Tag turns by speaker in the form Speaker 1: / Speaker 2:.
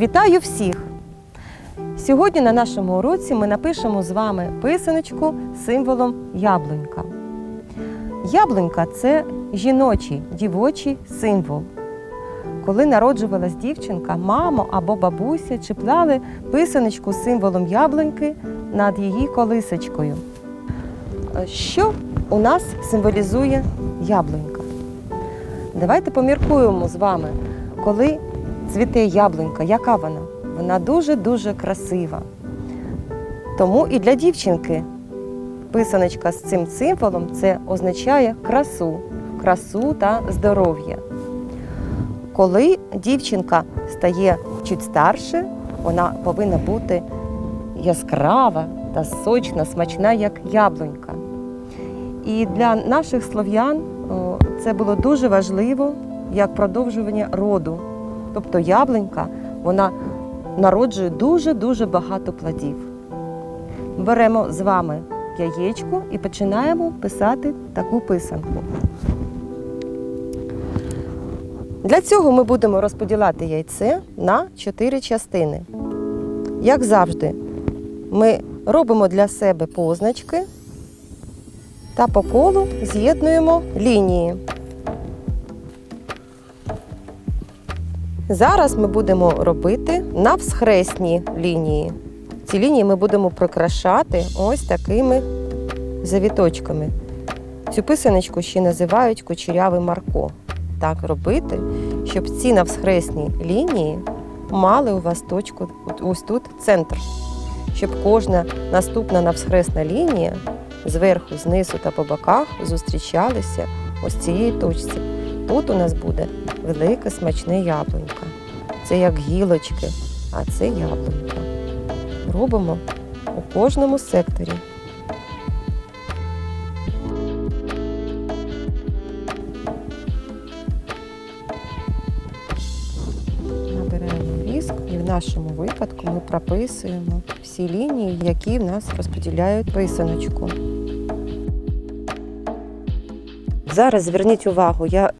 Speaker 1: Вітаю всіх! Сьогодні на нашому уроці ми напишемо з вами писаночку з символом яблунька. Яблунька це жіночий, дівочий символ. Коли народжувалась дівчинка, мамо або бабуся чіпляли писаночку з символом яблуньки над її колисочкою. Що у нас символізує яблунька? Давайте поміркуємо з вами, коли цвіте яблунька, яка вона? Вона дуже-дуже красива. Тому і для дівчинки писаночка з цим символом це означає красу, красу та здоров'я. Коли дівчинка стає чуть старше, вона повинна бути яскрава та сочна, смачна, як яблунька. І для наших слов'ян це було дуже важливо як продовжування роду. Тобто яблунька вона народжує дуже-дуже багато плодів. Беремо з вами яєчко і починаємо писати таку писанку. Для цього ми будемо розподіляти яйце на чотири частини. Як завжди, ми робимо для себе позначки та по колу з'єднуємо лінії. Зараз ми будемо робити навсхресні лінії. Ці лінії ми будемо прикрашати ось такими завіточками. Цю писаночку ще називають кучерявий марко. Так робити, щоб ці навсхресні лінії мали у вас точку ось тут центр. Щоб кожна наступна навсхресна лінія зверху, знизу та по боках зустрічалися ось цієї точці. Тут у нас буде велике смачне яблунька. Це як гілочки, а це яблунька. Робимо у кожному секторі. В нашому випадку ми прописуємо всі лінії, які в нас розподіляють писаночку. Зараз зверніть увагу, я